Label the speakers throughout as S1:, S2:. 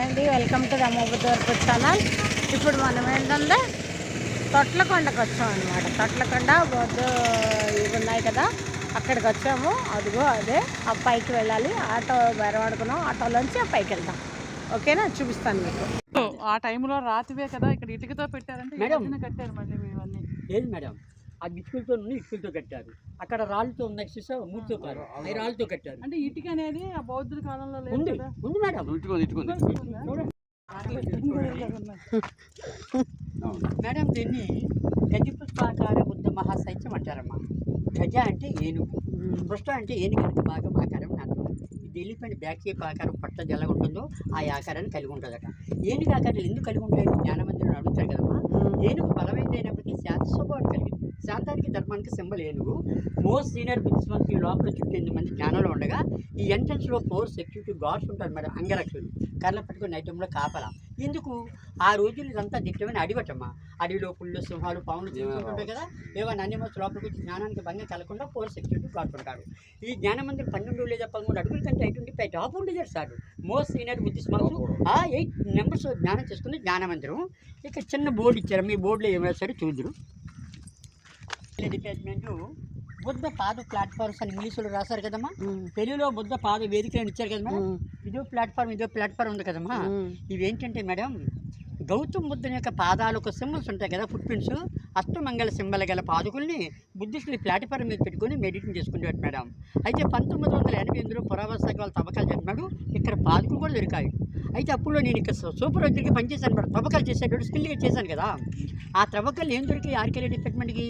S1: అండి. Welcome to రమ్మబుద్ధవరపు channel ఇప్పుడు మనం ఏంటంటే తొట్లకొండకు వచ్చాం అనమాట తొట్లకొండ బొద్దు ఇవి ఉన్నాయి కదా అక్కడికి వచ్చాము. అదిగో అదే ఆ పైకి వెళ్ళాలి. ఆటో బెరవాడుకున్నాం ఆటోలోంచి ఆ పైకి వెళ్దాం. ఓకేనా చూపిస్తాను మీకు.
S2: ఆ టైంలో రాతివే కదా ఇక్కడ ఇటుకతో పెట్టారంటే కట్టారు మళ్ళీ మీ ఇవన్నీ
S3: లేదు మేడం. ఆ ఇటుకలతో నుండి ఇటుకలతో కట్టారు. అక్కడ రాళ్ళతో ఉన్నాయి చూసా మూడుతో కాదు అవి రాళ్ళతో కట్టారు.
S2: అంటే ఇటుక అనేది ఆ బౌద్ధుల కాలంలో లేదు
S3: ఉంది. ఉంది మేడం. మేడం దీన్ని గజ పుష్పాకార బుద్ధ మహాశైత్యం అంటారమ్మా. గజ అంటే ఏనుగు. పుష్ప అంటే ఏనుగు భాగం ఆకారం అర్థం ఇది వెళ్ళిపోయిన బ్యాక్ షేప్ ఆకారం పట్ల ఎలా ఉంటుందో ఆ ఆకారాన్ని కలిగి ఉంటుందట. ఏనుగు ఆకారాలు ఎందుకు కలిగి ఉంటాయని జ్ఞానమందిరం అడుగుతారు కదమ్మా? ఏనుగు బలమైనది అయినప్పటికీ శాంత స్వభావం కలిగింది శాంతానికి ధర్మానికి సింబల్ ఏనుగు మోస్ట్ సీనియర్ బిజినెస్ ఈ లోపల చుట్టూ ఎనిమిది మంది జ్ఞానంలో ఉండగా ఈ ఎంట్రన్స్లో ఫోర్ సెక్యూరిటీ గార్డ్స్ ఉంటారు మేడం అంగరక్షులు. కర్ల పట్టుకుని నైటంలో కాపలా. ఎందుకు? ఆ రోజులు ఇదంతా దిట్టమైన అడివటమ్మా. అడవిలో పుళ్ళు సింహాలు పాములు తిరుగుతుంటాయి కదా. ఏమైనా అనిమల్స్ లోపలికి వచ్చి జ్ఞానానికి భంగం కలగకుండా ఫోర్ సెక్యూరిటీ గార్డ్స్ ఉంటారు. ఈ జ్ఞాన మందిరం పన్నెండు లేదా పదమూడు అడుగుల కంటే హైట్ ఉండి పై టాప్ ఉండేది సార్. మోస్ట్ సీనియర్ బుద్ధిస్ట్ మాకు ఆ ఎయిట్ నెంబర్స్ జ్ఞానం చేసుకుని జ్ఞాన మందిరం. ఇక చిన్న బోర్డు ఇచ్చారు. మీ బోర్డులో ఏం రాశారు చూద్దరు. డిపార్ట్మెంట్ బుద్ధ పాద ప్లాట్ఫామ్స్ అని ఇంగ్లీషులో రాశారు కదమ్మా. తెలుగులో బుద్ధ పాద వేదికలను ఇచ్చారు కదా మేడం ఇదో ప్లాట్ఫామ్ ఇదో ప్లాట్ఫామ్ ఉంది కదమ్మా. ఇవేంటంటే మేడం గౌతమ్ బుద్ధుని యొక్క పాదాలకు సింబల్స్ ఉంటాయి కదా ఫుట్ ప్రింట్స్ అష్టమంగళ సింబల్ గల పాదుకుల్ని బుద్ధిస్టుని ప్లాట్ఫామ్ మీద పెట్టుకొని మెడిటేషన్ చేసుకునేవాడు మేడం. అయితే పంతొమ్మిది వందల ఎనభై ఎనిమిదిలో పురావస్థ వాళ్ళ తవ్వకాలు చెప్పినాడు ఇక్కడ పాదుకులు కూడా దొరికాయి. అయితే అప్పుడు నేను ఇక్కడ సూపర్ వైద్యుడికి పనిచేశాను మేడం. తవ్వకాలు చేసేటప్పుడు స్కిల్గా చేశాను కదా. ఆ తవ్వకాలు ఏం దొరికాయి? ఆర్కేలే డిపార్ట్మెంట్కి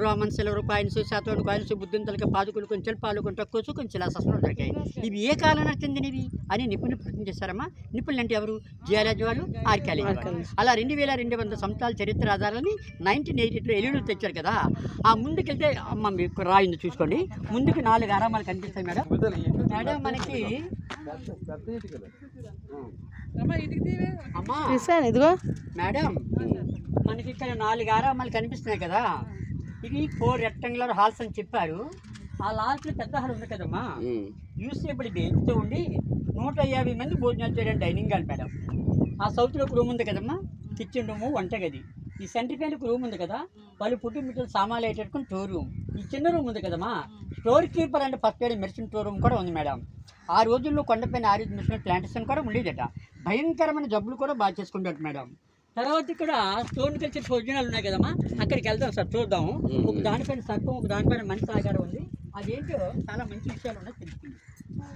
S3: రోమన్ సిల్వర్ కాయిన్స్ శాతం కాయిన్స్ బుద్ధుని తలక పాదుకులు కొంచెం పాలు కొంచెం తక్కువ కొంచెం శిలాశాసనాలు దొరికాయి ఇవి ఏ కాలానికి చెందినవి అని నిపుణులు ప్రశ్న చేశారమ్మా. నిపుణులు అంటే ఎవరు? జియాలజీ వాళ్ళు ఆర్కియాలజీ వాళ్ళు. అలా రెండు వేల రెండు వందల సంవత్సరాల చరిత్ర ఆధారాలని నైన్టీన్ ఎయిటీలో ఎల్లుడు తెచ్చారు కదా. ఆ ముందుకెళ్తే అమ్మ మీకు రాయింది చూసుకోండి. ముందుకు నాలుగు ఆరామాలు కనిపిస్తాయి మేడం. మేడం మనకి
S2: అమ్మా
S1: ఇదిగో.
S3: మేడం మనకి ఇక్కడ నాలుగు ఆరామాలు కనిపిస్తున్నాయి కదా. ఇది ఫోర్ రెక్టాంగులర్ హాల్స్ అని చెప్పారు. ఆ లాస్ట్లో పెద్ద హాల్ ఉంది కదమ్మా. యూసేబుల్ బెంచ్తో ఉండి నూట యాభై మంది భోజనాలు చేయడానికి డైనింగ్ హాల్ మేడం. ఆ సౌత్లో రూమ్ ఉంది కదమ్మా. కిచెన్ రూము వంటగది. ఈ ఒక రూమ్ ఉంది కదా. వాళ్ళు పుట్టి మిట్టలు సామాన్లు వేటట్టుకుని స్టోర్ రూమ్. ఈ చిన్న రూమ్ ఉంది కదమ్మా. Store keeper and first aid medicine store room కూడా ఉంది మేడం. ఆ రోజుల్లో కొండపైన ఆరోగ్య మిషన్ ప్లాంటేషన్ కూడా ఉండేదట. భయంకరమైన జబ్బులు కూడా బాగా చేసుకుంటారు మేడం. తర్వాత ఇక్కడ స్టోన్ కల్చర్ భోజనాలు ఉన్నాయి కదమ్మా. అక్కడికి వెళ్దాం సార్ చూద్దాం. ఒక దానిపైన సర్పం ఒక దానిపైన మనిషి ఆగారం ఉంది. అదేంటో చాలా మంచి విషయాలు ఉన్నాయి తెలుస్తుంది.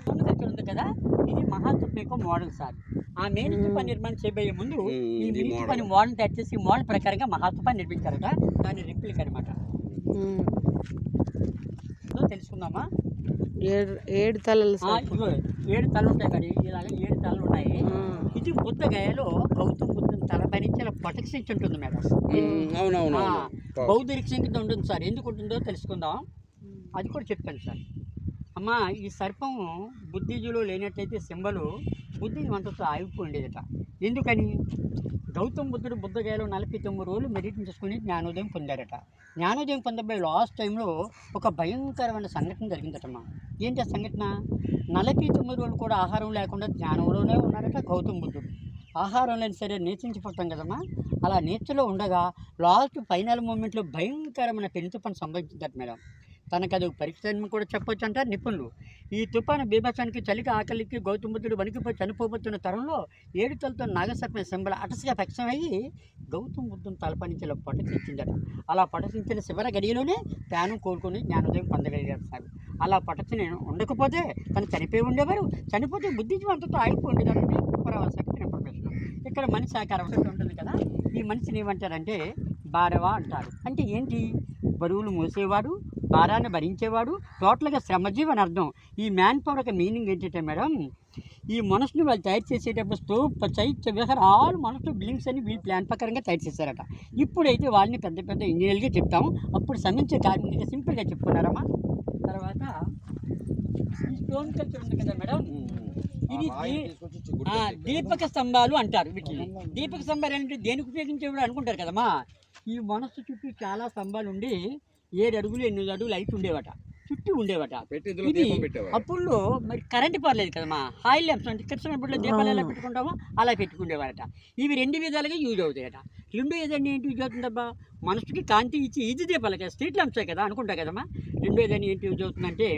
S3: స్టోన్ కల్చర్ ఉంది కదా ఇది మహాత్మ యొక్క మోడల్ సార్. ఆ మెయిన్ తుప్ప నిర్మాణం చేయబోయే ముందు ఈ తుప్పని మోడల్ తయారు చేసి మోడల్ ప్రకారంగా మహాత్మ నిర్మించారట. దాని రిప్లిక్ అనమాట తెలుసుకుందామా?
S1: ఏడు ఏడు తలలు
S3: ఏడు తలలు ఉంటాయి కదా ఇలాగ ఏడు తలలు ఉన్నాయి. ఇది బుద్ధ గయలో గౌతమ బుద్ధుని తలపై నుంచి ఇలా ప్రొటెక్షన్ ఉంటుంది మేడం.
S4: అవునవును
S3: బౌద్ధ రిక్షం కింద ఉంటుంది సార్. ఎందుకు ఉంటుందో తెలుసుకుందాం. అది కూడా చెప్పాను సార్. అమ్మ ఈ సర్పం బుద్ధిజీలో లేనట్లయితే సింబలు బుద్ధి మనతో ఆగిపోయిండేదట ఎందుకని? గౌతమ బుద్ధుడు బుద్ధగయలో నలభై తొమ్మిది రోజులు మెడిటేషన్ చేసుకుని జ్ఞానోదయం పొందారట. జ్ఞానోదయం పొందబోయే లాస్ట్ టైంలో ఒక భయంకరమైన సంఘటన జరిగిందటమ్మా. ఏంటి ఆ సంఘటన? నలభై తొమ్మిది రోజులు కూడా ఆహారం లేకుండా జ్ఞానంలోనే ఉన్నారట గౌతమ బుద్ధుడు. ఆహారం లేని సరే నేర్చించిపోతాం కదమ్మా. అలా నేర్చులో ఉండగా లాస్ట్ ఫైనల్ మూమెంట్లో భయంకరమైన పెను తుఫాను సంభవించిందట మేడం. తనకు అది పరీక్ష కూడా చెప్పొచ్చు అంటారు నిపుణులు. ఈ తుఫాను బీభత్సానికి చలికి ఆకలికి గౌతమ బుద్ధుడు వణికిపోయి చనిపోబోతున్న తరంలో ఏడుతలతో తలతో శంబల అటసిగా అటసగా గౌతమ్ గౌతమ బుద్ధుని తలపనించిన పటచించిందట అలా పటచించిన శివర గడియలోనే ధ్యానం కోరుకుని జ్ఞానోదయం పొందగలిగారు సార్. అలా పటచిన ఉండకపోతే తను చనిపోయి ఉండేవారు. చనిపోతే బుద్ధిజీవంతతో ఆగిపోయి ఉండేదాన్ని. పురావసక్తి ఇన్ఫర్మేషన్ ఇక్కడ మనిషి ఆకారం ఉంటుంది కదా. ఈ మనిషిని ఏమంటారంటే బారవా అంటారు. అంటే ఏంటి? బరువులు మోసేవాడు భారాన్ని భరించేవాడు టోటల్గా శ్రమజీవి అని అర్థం. ఈ మ్యాన్ పవర్ యొక్క మీనింగ్ ఏంటంటే మేడం ఈ మనసుని వాళ్ళు తయారు చేసేటప్పుడు స్టోవ్ చైత్య విహర్ ఆల్ మనసు బిల్డింగ్స్ అని వీళ్ళు ప్లాన్ ప్రకారంగా తయారు చేశారట. ఇప్పుడైతే వాళ్ళని పెద్ద పెద్ద ఇంజనీర్గా చెప్తాం. అప్పుడు శ్రమించే కార్మికులుగా సింపుల్గా చెప్పుకున్నారమ్మా. తర్వాత ఈ స్టోన్ కల్చర్ ఉంది కదా మేడం? ఇది దీపక స్తంభాలు అంటారు వీటిని. దీపక స్తంభాలు అంటే దేనికి ఉపయోగించేవాడు అనుకుంటారు కదమ్మా? ఈ మనస్సు చుట్టూ చాలా స్తంభాలు ఉండి ఏడు అడుగులు ఎనిమిది అడుగులు హైట్ ఉండేవట. చుట్టూ ఉండేవట. ఇది అప్పుల్లో మరి కరెంట్ పర్లేదు కదమ్మా. ఆయిల్ ల్యాంప్స్ అంటే బుడ్లో దీపాలు ఎలా. పెట్టుకుంటామో అలా పెట్టుకునేవారట ఇవి రెండు విధాలుగా యూజ్ అవుతాయట. రెండు ఏదండి ఏంటి యూజ్ అవుతుందబ్బా? మనసుకి కాంతి ఇచ్చి ఇది దీపాలు కదా స్ట్రీట్ ల్యాంప్సే కదా అనుకుంటా కదమ్మా? రెండు ఏదని ఏంటి యూజ్ అవుతుందంటే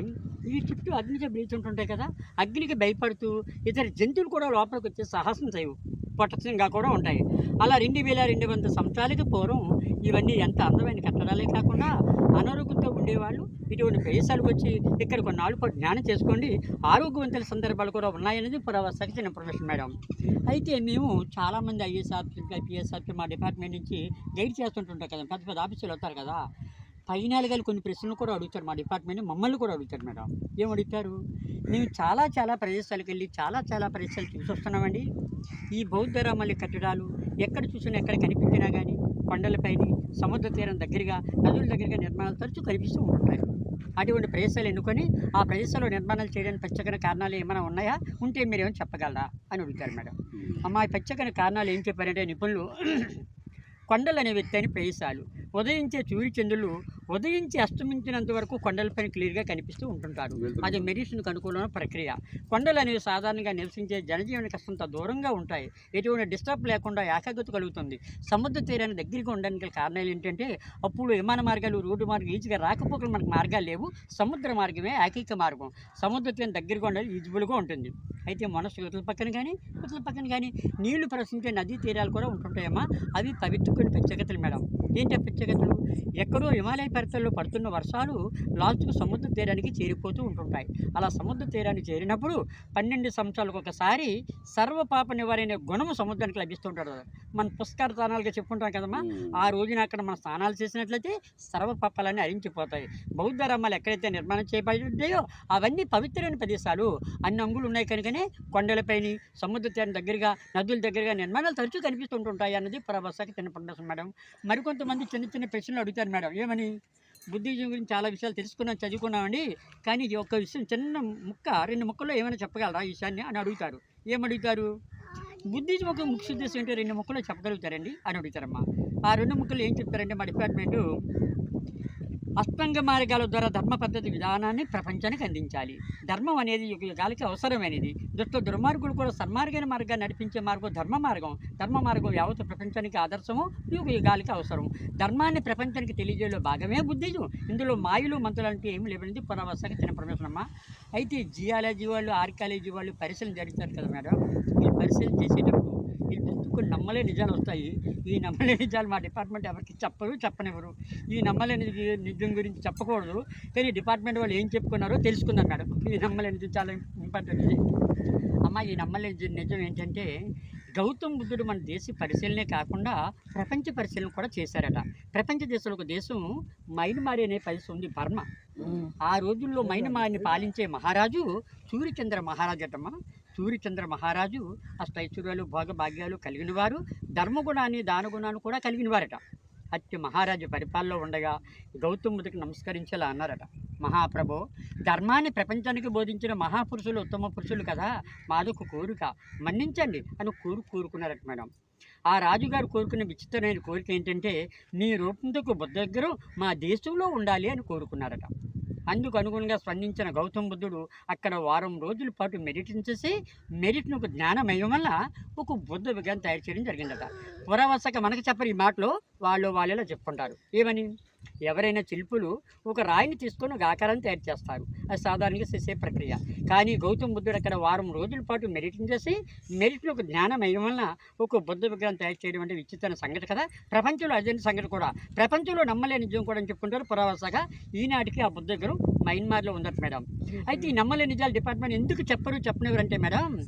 S3: ఇవి చుట్టూ అగ్నికి వెళ్తుంటాయి కదా అగ్నికి భయపడుతూ ఇతర జంతువులు కూడా లోపలికి వచ్చే సాహసం చేయవు. పొట్టసింగా కూడా ఉంటాయి. అలా రెండు వేల రెండు వందల సంవత్సరాలకి పూర్వం ఇవన్నీ ఎంత అందమైన కట్టడాలే కాకుండా అనారోగ్యంతో ఉండేవాళ్ళు. ఇటువంటి ప్రదేశాలకు వచ్చి ఇక్కడ కొన్నాళ్ళు పాటు జ్ఞానం చేసుకోండి. ఆరోగ్యవంతుల సందర్భాలు కూడా ఉన్నాయనేది పురావస్థకి చిన్న ఇన్ఫర్మేషన్ మేడం. అయితే మేము చాలామంది ఐఏఎస్ ఆఫీసర్కి ఐపీఎస్ ఆఫీసర్ మా డిపార్ట్మెంట్ నుంచి గైడ్ చేస్తుంటుంటారు కదా పెద్ద పెద్ద ఆఫీసులు వస్తారు కదా. పైన గారు కొన్ని ప్రశ్నలు కూడా అడుగుతారు మా డిపార్ట్మెంట్ మమ్మల్ని కూడా అడుగుతారు మేడం. ఏం అడుగుతారు? మేము చాలా చాలా ప్రదేశాలకు వెళ్ళి చాలా చాలా ప్రదేశాలు చూసి వస్తున్నామండి. ఈ బౌద్ధ రామాల కట్టడాలు ఎక్కడ చూసినా ఎక్కడ కనిపించినా కానీ కొండలపైని సముద్ర తీరం దగ్గరగా నదుల దగ్గరగా నిర్మాణాలు తరచూ కనిపిస్తూ ఉంటాయి. అటువంటి ప్రదేశాలు ఎన్నుకొని ఆ ప్రదేశంలో నిర్మాణాలు చేయడానికి ప్రత్యేకమైన కారణాలు ఏమైనా ఉన్నాయా? ఉంటే మీరు ఏమైనా చెప్పగలరా? అని అడుగుతారు మేడం. అమ్మా ఈ ప్రత్యేకమైన కారణాలు ఏం చెప్పారంటే నిపుణులు కొండలు అనే వ్యక్తి అని ప్రదేశాలు. ఉదయించే సూర్య చంద్రులు ఉదయించి అస్తమించినంత వరకు కొండలపైన క్లియర్గా కనిపిస్తూ ఉంటుంటారు. అది మెడిసిన్కి అనుకూలమైన ప్రక్రియ. కొండలు అనేవి సాధారణంగా నివసించే జనజీవన కష్టంతో దూరంగా ఉంటాయి. ఎటువంటి డిస్టర్బ్ లేకుండా ఏకాగ్రత కలుగుతుంది. సముద్ర తీరాన్ని దగ్గరగా ఉండడానికి కారణాలు ఏంటంటే అప్పుడు విమాన మార్గాలు రోడ్డు మార్గం ఈజీగా రాకపోకలు మనకు మార్గాలు లేవు. సముద్ర మార్గమే ఏకైక మార్గం. సముద్ర తీరం దగ్గరగా ఉండాలి ఈజీబుల్గా ఉంటుంది. అయితే మనసు యువతల పక్కన కానీ యువతల పక్కన కానీ నీళ్ళు ప్రవహించే నదీ తీరాలు కూడా ఉంటుంటాయమ్మా. అవి పవిత్రమైన ప్రత్యేకతలు మేడం. ఏంటి ఆ ప్రత్యేకతలు? ఎక్కడో హిమాలయ పర్వతాల్లో పడుతున్న వర్షాలు లాస్ట్కు సముద్ర తీరానికి చేరిపోతూ ఉంటుంటాయి. అలా సముద్ర తీరానికి చేరినప్పుడు పన్నెండు సంవత్సరాలకు ఒకసారి సర్వ పాప నివారణ గుణము సముద్రానికి లభిస్తుంటాడు. మన పుష్కర స్థానాలుగా చెప్పుకుంటాం కదమ్మా. ఆ రోజున అక్కడ మన స్నానాలు చేసినట్లయితే సర్వ పాపాలన్నీ అరించిపోతాయి. బౌద్ధ రామాలు ఎక్కడైతే నిర్మాణం చేయబడ్డాయో అవన్నీ పవిత్రమైన ప్రదేశాలు. అన్ని అంగులు ఉన్నాయి కనుకనే కొండలపైని సముద్ర తీరం దగ్గరగా నదుల దగ్గరగా నిర్మాణాలు తరచూ కనిపిస్తుంటుంటాయి అన్నది పురభాషకి చిన్న మేడం. మరికొంతమంది చిన్న చిన్న ప్రశ్నలు అడుగుతారు మేడం. ఏమని? బుద్ధిజం గురించి చాలా విషయాలు తెలుసుకున్నాం చదువుకున్నామండి. కానీ ఇది ఒక్క విషయం చిన్న ముక్క రెండు ముక్కల్లో ఏమైనా చెప్పగలరా ఈ విషయాన్ని అని అడుగుతారు. ఏమడుగుతారు బుద్ధిజం ఒక ముఖ్య ఉద్దేశం ఏంటో రెండు ముక్కలు చెప్పగలుగుతారండి అని అడుగుతారమ్మా. ఆ రెండు ముక్కలు ఏం చెప్తారంటే మా డిపార్ట్మెంటు అష్టంగ మార్గాల ద్వారా ధర్మ పద్ధతి విధానాన్ని ప్రపంచానికి అందించాలి. ధర్మం అనేది యుగ యుగాలకి అవసరమైనది. దుష్ట దుర్మార్గులు కూడా సన్మార్గైన మార్గాన్ని నడిపించే మార్గం ధర్మ మార్గం. ధర్మ మార్గం యావత్ ప్రపంచానికి ఆదర్శము యుగ యుగాలకి అవసరం. ధర్మాన్ని ప్రపంచానికి తెలియజేయలో భాగమే బుద్ధిజం. ఇందులో మాయలు మంత్రులు అంటే ఏమి లేవనేది పునర్వసాకి చిన్న ప్రమేశనమ్మ అయితే జియాలజీ వాళ్ళు ఆర్కాలజీ వాళ్ళు పరిశీలన జరుగుతారు కదా మేడం. ఈ పరిశీలన చేసేటప్పుడు ఈ నమ్మలే నిజాలు వస్తాయి? ఈ నమ్మలే నిజాలు మా డిపార్ట్మెంట్ ఎవరికి చెప్పరు చెప్పనివ్వరు. ఈ నమ్మలే నిజ- గురించి చెప్పకూడదు. కానీ డిపార్ట్మెంట్ వాళ్ళు ఏం చెప్పుకున్నారో తెలుసుకుందాం మేడం. ఈ నమ్మలే నిజం చాలా ఇంపార్టెంట్ అమ్మ ఈ నమ్మలే నిజం నిజం ఏంటంటే గౌతమ్ బుద్ధుడు మన దేశ పరిశీలనే కాకుండా ప్రపంచ పరిశీలన కూడా చేశారట. ప్రపంచ దేశంలో ఒక దేశం మైన్మారి అనే పరిస్థితి ఉంది బర్మా. ఆ రోజుల్లో మైనమారిని పాలించే మహారాజు సూర్యచంద్ర మహారాజు అటమ్మ. సూర్యచంద్ర మహారాజు అష్టైశ్వర్యాలు భోగభాగ్యాలు కలిగిన వారు ధర్మగుణాన్ని దానగుణాన్ని కూడా కలిగిన వారట అత్య మహారాజు పరిపాలనలో ఉండగా గౌతమ్ బుద్ధుడికి నమస్కరించేలా అన్నారట. మహాప్రభో ధర్మాన్ని ప్రపంచానికి బోధించిన మహాపురుషులు ఉత్తమ పురుషులు కదా మాదొక కోరిక. మన్నించండి అని కోరు కోరుకున్నారట మేడం. ఆ రాజుగారు కోరుకున్న విచిత్రమైన కోరిక ఏంటంటే నీ రూపంతో బుద్ధ దగ్గర మా దేశంలో ఉండాలి అని కోరుకున్నారట. అందుకు అనుగుణంగా స్పందించిన గౌతమ బుద్ధుడు అక్కడ వారం రోజుల పాటు మెడిటేషన్ చేసి మెరిట్ను ఒక జ్ఞానమయం వల్ల ఒక బుద్ధ విగ్రహం తయారు చేయడం జరిగిందట. పురావసక మనకు చెప్పరు ఈ మాటలో వాళ్ళు వాళ్ళేలా చెప్పుకుంటారు. ఏమని? ఎవరైనా శిల్పులు ఒక రాయిని తీసుకొని ఒక ఆకారాన్ని తయారు చేస్తారు. అది సాధారణంగా చేసే ప్రక్రియ. కానీ గౌతమ బుద్ధుడు అక్కడ వారం రోజుల పాటు మెడిటేషన్ చేసి మెరిట్ను ఒక జ్ఞానమయం వలన ఒక బుద్ధ విగ్రహం తయారు చేయడం అంటే విచిత్రమైన సంగతి కదా. ప్రపంచంలో అదే సంగతి కూడా. ప్రపంచంలో నమ్మలేని నిజం కూడా అని చెప్పుకుంటారు పురావసగా ఈనాటికి ఆ బుద్ధ విగ్రహం మైన్మార్లో ఉందట మేడం. అయితే ఈ నమ్మలేని నిజాలు డిపార్ట్మెంట్ ఎందుకు చెప్పరు చెప్పనివ్వరు అంటే మేడం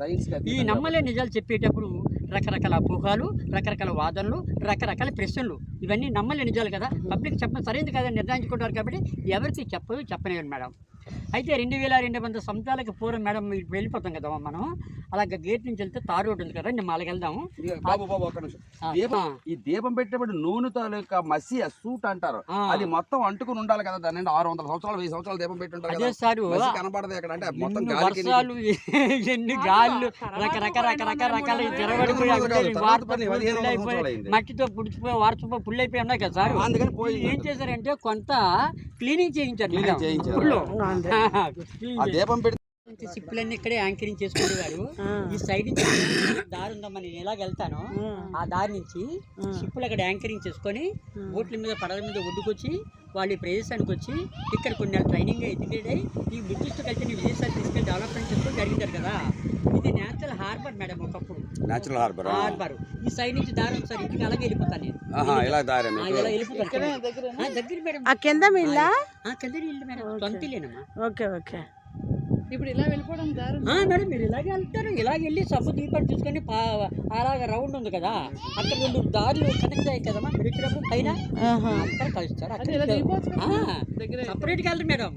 S3: ఈ నమ్మలేని నిజాలు చెప్పేటప్పుడు రకరకాల అపోహాలు రకరకాల వాదనలు రకరకాల ప్రశ్నలు. ఇవన్నీ నమ్మలేని నిజాలు కదా. పబ్లిక్ చెప్పడం సరైనది కదా నిర్ణయించుకుంటారు కాబట్టి ఎవరికి చెప్పదు చెప్పలేదు మేడం. అయితే రెండు వేల రెండు వందల సంవత్సరాలకి పూర్వం మేడం వెళ్ళిపోతాం కదా మనం. అలాగే గేట్ నుంచి వెళ్తే తారు రోడ్డు ఉంది కదా నేను మాలకి వెళ్దాము
S4: బాబు బాబు ఒక్క నిమిషం. ఈ దీపం పెట్టేప్పుడు నూనె తాలూకా మసి సూట్ అంటారు. అది మొత్తం అంటుకుని ఉండాలి కదా దాని ఆరు వందల సంవత్సరాలు వెయ్యి సంవత్సరాలు దీపం పెట్టి ఉంటారు
S3: అదే
S4: కదా.
S3: సారు.
S4: మసి కనపడదు ఎక్కడ అంటే మొత్తం
S3: ఎన్ని
S4: గాలికి
S3: వర్షాలు ఎన్ని గాళ్ళు రకరకాల రకరకాల తిరగడిపోయి
S4: కాదు, కాదు,
S3: అవి
S4: తర్వాత
S3: వాటితో
S4: పని పదిహేను వందల
S3: పుల్లైపోయి,
S4: సంవత్సరాలు అయింది.
S3: మట్టితో పుడిచిపోయి వారచిపోయి పుల్లు అయిపోయి ఉన్నాయి కదా సార్.
S4: అందుకని పోయి
S3: ఏం చేశారంటే కొంత క్లీనింగ్ చేయించారు
S4: ఆ దీపం
S3: ఇంత సిప్పులన్నీ ఇక్కడే యాంకరింగ్ చేసుకునేవారు. ఈ సైడ్ నుంచి దారి ఉందమ్మా నేను ఎలాగ వెళ్తాను ఆ. దారి నుంచి షిప్పులు అక్కడ యాంకరింగ్ చేసుకొని బోట్ల మీద పడవ మీద ఒడ్డుకొచ్చి వాళ్ళు ఈ ప్రదేశానికి వచ్చి ఇక్కడ కొన్ని నెలలు ట్రైనింగ్ ఎదిగేది ఈ బ్రిటిష్తో కలిసి విదేశాలు తీసుకెళ్ళి డెవలప్మెంట్ చేసుకొని జరిగింటారు కదా. ఇది నేచురల్ హార్బర్ మేడం ఒకప్పుడు.
S4: నేచురల్ హార్బర్
S3: హార్బర్ ఈ సైడ్ నుంచి దారి ఉంది సార్ ఇంటికి అలాగే వెళ్ళిపోతాను నేను.
S4: ఆహా ఇలా దారి
S3: ఆ, ఇలా వెళ్ళిపోతాను దగ్గర మేడం.
S1: ఆ కింద మిల్లా
S3: ఆ, కింద ఇల్లు మేడం. సొంత ఇల్లేనమ్మా
S1: ఓకే ఓకే.
S2: ఇప్పుడు ఇలా వెళ్ళిపోవడం దారి
S3: ఆ, మేడం మీరు ఇలాగే వెళ్తారు. ఇలాగ వెళ్ళి సబ్బు దీపాలు చూసుకొని పా- అలాగ రౌండ్ ఉంది కదా. అక్కడ రెండు దారులు కనెక్ట్ అయ్యాయి కదమ్మా. మీరు వచ్చినప్పుడు పైన
S1: ఆహా.
S3: అక్కడ కలుస్తారు.
S2: దగ్గరే.
S3: సపరేట్గా వెళ్తారు మేడం.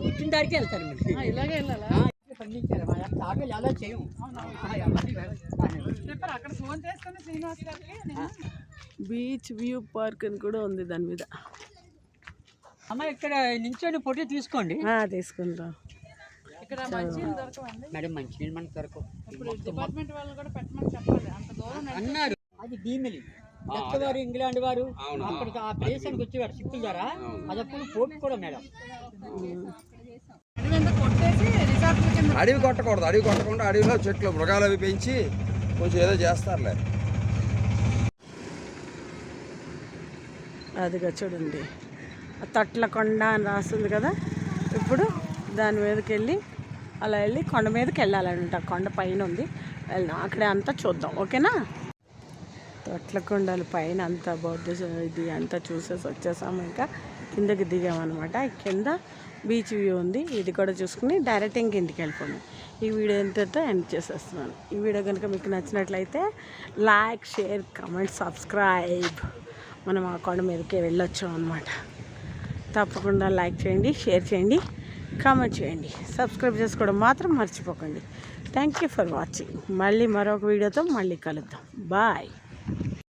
S3: వచ్చిన దారికి వెళ్తారు మీరు.
S2: ఆ, ఇలాగే వెళ్ళాలా?
S3: తాగలు ఎలా చేయం
S2: అక్కడ ఫోన్ శ్రీనివాస్ గారికి
S1: బీచ్ వ్యూ పార్క్ అని కూడా ఉంది దాని మీద.
S3: అమ్మ ఇక్కడ నించొని ఫోటో తీసుకోండి.
S1: ఆ, తీసుకుందాం.
S2: ఇక్కడ మంచి దొరకవండి.
S3: మేడం మంచినీళ్ళు మనకు దొరకవు
S2: ఇప్పుడు డిపార్ట్మెంట్ వాళ్ళు కూడా పెట్టమని చెప్పాలి. అంత దూరం
S3: అన్నారు. అది భీమిలి. వారు ఇంగ్లాండ్ వారు అక్కడికి ఆ ప్రదేశానికి వచ్చేవారు షిప్పుల ద్వారా. అది అప్పుడు పోర్ట్ కూడా మేడం.
S2: అడవి
S4: కొట్టకూడదు. అడవి కొట్టకుండా అడవిలో చెట్లు మృగాలు అవి పెంచి కొంచెం ఏదో చేస్తారులే.
S1: అదిగా చూడండి. ఆ తట్లకొండ అని రాస్తుంది కదా? ఇప్పుడు దాని మీదకి వెళ్ళి అలా వెళ్ళి కొండ మీదకి వెళ్ళాలంట కొండ పైన ఉంది. వెళ్దాం అక్కడే అంతా చూద్దాం. ఓకేనా? తొట్లకొండల పైన అంతా బౌద్ధ ఇది అంతా చూసేసి వచ్చేసాము ఇంకా. కిందకి దిగామన్నమాట. కింద బీచ్ వ్యూ ఉంది. ఇది కూడా చూసుకుని డైరెక్ట్ ఇంక ఇంటికి ఈ వీడియో ఎంతతో ఎండ్ చేసేస్తున్నాను. ఈ వీడియో కనుక మీకు నచ్చినట్లయితే లైక్ షేర్ కమెంట్ సబ్స్క్రైబ్. మనం ఆ కొండ మీదకే వెళ్ళొచ్చాం అనమాట తప్పకుండా లైక్ చేయండి షేర్ చేయండి కామెంట్ చేయండి. సబ్స్క్రైబ్ చేసుకోవడం మాత్రం మర్చిపోకండి. Thank you for watching. మళ్ళీ మరొక వీడియోతో మళ్ళీ కలుద్దాం. బాయ్.